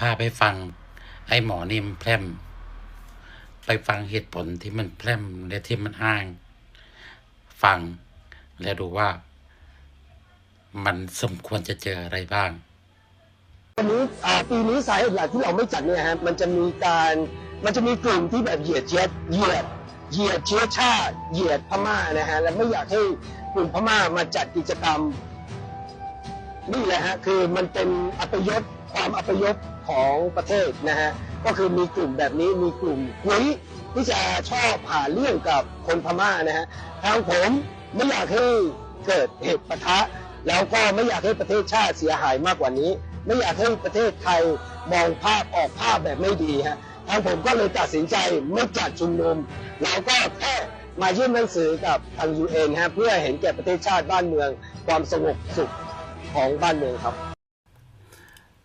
พาไปฟัง ไอ้หมอนิ่มแพร่ม ไปฟังเหตุผลที่มันแพร่มและที่มันอ้าง ฟัง แล้วดูว่า มันสมควรจะเจออะไรบ้างวันนี้ปีนี้สาเหตุหลักที่เราไม่จัดเนี่ยฮะมันจะมีการมันจะมีกลุ่มที่แบบเหยียดเชื้อเหยียดเหยียดเชื้อชาติเหยียดพม่านะฮะและไม่อยากให้กลุ่มพม่ามาจัดกิจกรรมนี่แหละฮะคือมันเป็นอัปยศ ความอัปยศของประเทศนะฮะก็คือมีกลุ่มแบบนี้มีกลุ่มกุยที่จะชอบหาเรื่องกับคนพม่านะฮะทางผมไม่อยากให้เกิดเหตุปะทะ แล้วก็ไม่อยากให้ประเทศชาติเสียหายมากกว่านี้ ไม่อยากให้ประเทศไทยมองภาพออกภาพแบบไม่ดีฮะทางผมก็เลยตัดสินใจไม่จัดชุมนุมแล้วก็แค่มายื่นหนังสือกับทางยูเอ็นฮะเพื่อเห็นแก่ประเทศชาติบ้านเมือง ความสงบสุขของบ้านเมืองครับ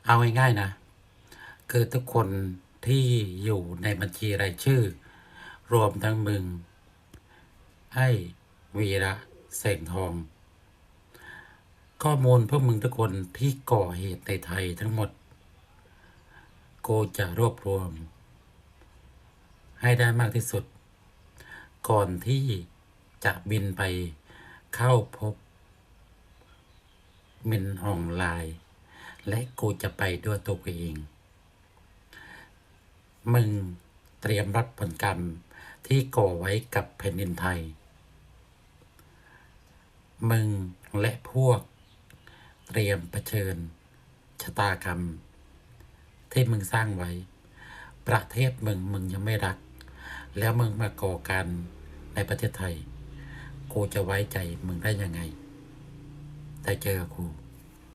เอาง่ายๆนะ คือทุกคนที่อยู่ในบัญชีรายชื่อ รวมทั้งมึงไอ้วีระเสงทอง ข้อมูลพวกมึงทุกคนที่ก่อเหตุในไทยทั้งหมดโกจะรวบรวม ให้ได้มากที่สุด ก่อนที่จะบินไปเข้าพบมินออนไลน์ และกูจะไปด้วยตัวกูเอง มึงเตรียมรับผลกรรมที่ก่อไว้กับแผ่นดินไทย มึงและพวก เตรียมเผชิญ ชะตากรรม ที่มึงสร้างไว้ ประเทศมึงมึงยังไม่รัก แล้วมึงมาก่อการในประเทศไทย กูจะไว้ใจมึงได้ยังไงได้เจอกู